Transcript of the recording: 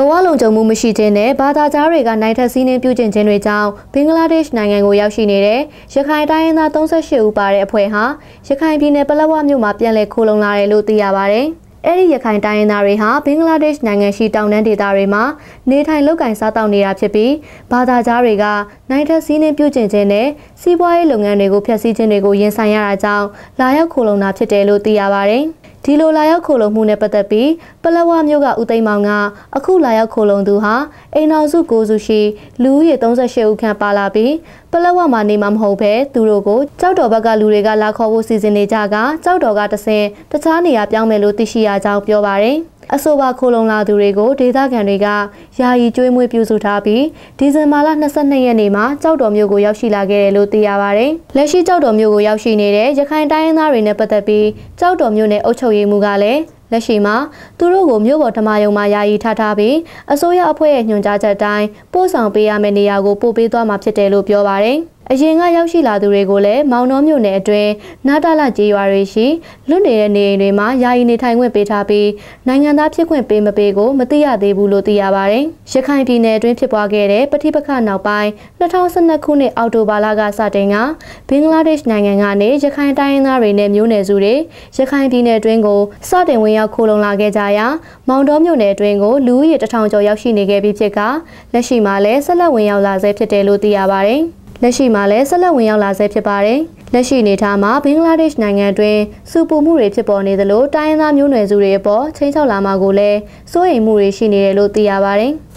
ဘဝလုံခြုံမှုမရှိခြင်းနဲ့ဘာသာကြားတွေကနိုင်ထက်စီးနှင်းပြုကျင့်ခြင်းတွေကြောင့်ဘင်္ဂလားဒေ့ရှ်နိုင်ငံကိုရောက်ရှိနေတဲ့ရခိုင်တိုင်းရင်းသား38ဦးပါတဲ့အဖွဲ့ဟာရခိုင်ပြည်နယ်ပလက်ဝမြို့မှာပြန်လည်ခိုးလုံလာတယ်လို့သိရပါဗျ။အဲ့ဒီရခိုင်တိုင်းရင်းသားတွေဟာဘင်္ဂလားဒေ့ရှ်နိုင်ငံရှိတောင်တန်းဒေသတွေမှာနေထိုင်လုပ်ကိုင်စားတောက်နေတာဖြစ်ပြီးဘာသာကြားတွေကနိုင်ထက်စီးနှင်းပြုကျင့်ခြင်းနဲ့စီးပွားရေးလုပ်ငန်းတွေကိုဖျက်ဆီးခြင်းတွေကိုရင်ဆိုင်ရတာကြောင့်လာရောက်ခိုးလုံတာဖြစ်တယ်လို့သိရပါဗျ။ ဒီလိုလာရောက်ခိုလုံမှုနဲ့ပတ်သက်ပြီးပလက်ဝမြို့ကဦးသိမ်းမောင်ကအခုလာရောက်ခိုလုံသူဟာအိမ်အောင်စုကိုစုရှိလူဦးရေ38ဦးခန့်ပါလာပြီးပလက်ဝမှာနေမှာမဟုတ်ဘဲသူတို့ကိုကြောက်တော်ဘက်ကလူတွေကလာခေါ်ဖို့စီစဉ်နေကြကကြောက်တော်ကတဆင်တခြားနေရာပြောင်းမယ်လို့သိရှိရကြောင်းပြောပါတယ်။ အဆိုပါခိုလုံလာသူတွေကိုဒေသခံတွေကယာယီကျွေးမွေးပြုစုထားပြီးဒီဇင်ဘာလ22ရက်နေ့မှာကြောက်တော်မြို့ကိုရောက်ရှိလာခဲ့တယ်လို့သိရပါတယ်။လက်ရှိကြောက်တော်မြို့ကိုရောက်ရှိနေတဲ့ရခိုင်တိုင်းရင်းသားတွေနဲ့ပတ်သက်ပြီးကြောက်တော်မြို့နယ်အုပ်ချုပ်ရေးမှူးကလည်းလက်ရှိမှာသူတို့ကိုမြို့ပေါ်ဓမာယုံမှာယာယီထားထားပြီးအစိုးရအဖွဲ့ရဲ့ညွှန်ကြားချက်အတိုင်းပို့ဆောင်ပေးရမယ့်နေရာကိုပို့ပေးသွားမှာဖြစ်တယ်လို့ပြောပါတယ်။ အရင်ကရောက်ရှိလာသူတွေကိုလည်းမောင်နှောမြို့နယ်အတွင်းနာတာလာကျေးရွာတွေရှိလွတ်နေတဲ့နေအိမ်တွေမှာယာယီနေထိုင်ခွင့်ပေးထားပြီးနိုင်ငံသားဖြစ်ခွင့်ပေးမပေးကိုမသိရသေးဘူးလို့သိရပါတယ်။ရခိုင်ပြည်နယ်အတွင်းဖြစ်ပွားခဲ့တဲ့ပဋိပက္ခနောက်ပိုင်း2012ခုနှစ်အောက်တိုဘာလကစတင်ကဘင်္ဂလားဒေ့ရှ်နိုင်ငံကနေရခိုင်တိုင်းရင်းသားတွေနဲ့မျိုးနွယ်စုတွေရခိုင်ပြည်နယ်အတွင်းကိုစတင်ဝင်ရောက်ခိုးလုံလာခဲ့ကြရာမောင်တော်မြို့နယ်အတွင်းကိုလူဦးရေတထောင်ကျော်ရောက်ရှိနေခဲ့ပြီးဖြစ်ကလက်ရှိမှာလည်းဆက်လက်ဝင်ရောက်လာဆဲဖြစ်တယ်လို့သိရပါတယ်။ လက်ရှိမှာလည်းဆက်လက်ဝင်ရောက်လာဆဲဖြစ်ပါတယ်။လက်ရှိအနေအထားမှာဘင်္ဂလားဒေ့ရှ်နိုင်ငံတွင်စူပူမှုတွေဖြစ်ပေါ်နေသလိုတိုင်းရင်းသားမျိုးနွယ်စုတွေအပေါ်ချိန်ချောက်လာမှာကိုလည်းစိုးရိမ်မှုတွေရှိနေတယ်လို့သိရပါတယ်။